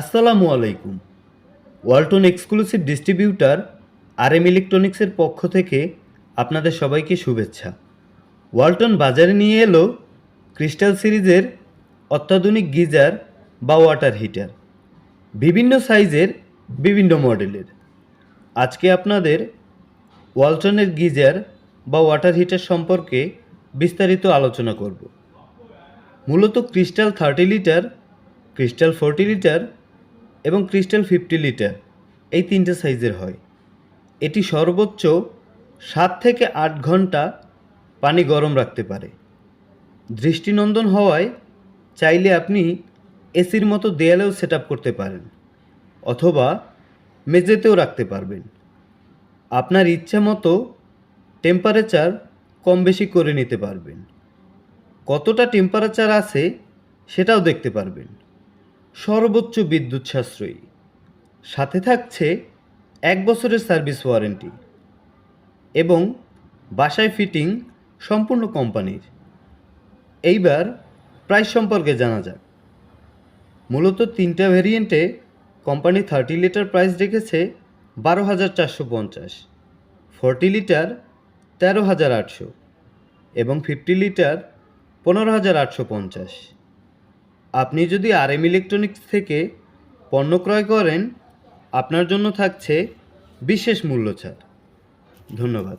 আসসালামু আলাইকুম। Walton exclusive distributor R M ইলেকট্রনিক্সের পক্ষ থেকে আপনাদের সবাইকে শুভেচ্ছা। ওয়ালটন বাজারে নিয়ে এলো ক্রিস্টাল সিরিজের অত্যাধুনিক গিজার বা ওয়াটার হিটার। বিভিন্ন সাইজের, বিভিন্ন মডেলের। আজকে আপনাদের ওয়ালটনের গিজার বা ওয়াটার হিটার সম্পর্কে বিস্তারিত আলোচনা করব। মূলত crystal thirty litre, crystal forty litre এবং ক্রিস্টাল ফিফটি লিটার, এই তিনটে সাইজের হয়। এটি সর্বোচ্চ সাত থেকে আট ঘণ্টা পানি গরম রাখতে পারে। দৃষ্টিনন্দন হওয়ায় চাইলে আপনি এসির মতো দেয়ালেও সেট করতে পারেন, অথবা মেঝেতেও রাখতে পারবেন। আপনার ইচ্ছা মতো টেম্পারেচার কম বেশি করে নিতে পারবেন। কতটা টেম্পারেচার আছে সেটাও দেখতে পারবেন। সর্বোচ্চ বিদ্যুৎ সাশ্রয়ী। সাথে থাকছে এক বছরের সার্ভিস ওয়ারেন্টি এবং বাসায় ফিটিং সম্পূর্ণ কোম্পানির। এইবার প্রাইস সম্পর্কে জানা যাক। মূলত তিনটা ভেরিয়েন্টে কোম্পানি থার্টি লিটার প্রাইস রেখেছে বারো হাজার চারশো পঞ্চাশ, ফর্টি লিটার তেরো হাজার আটশো এবং ফিফটি লিটার পনেরো হাজার আটশো পঞ্চাশ। আপনি যদি আর এম ইলেকট্রনিক্স থেকে পণ্য ক্রয় করেন, আপনার জন্য থাকছে বিশেষ মূল্য ছাড় ধন্যবাদ।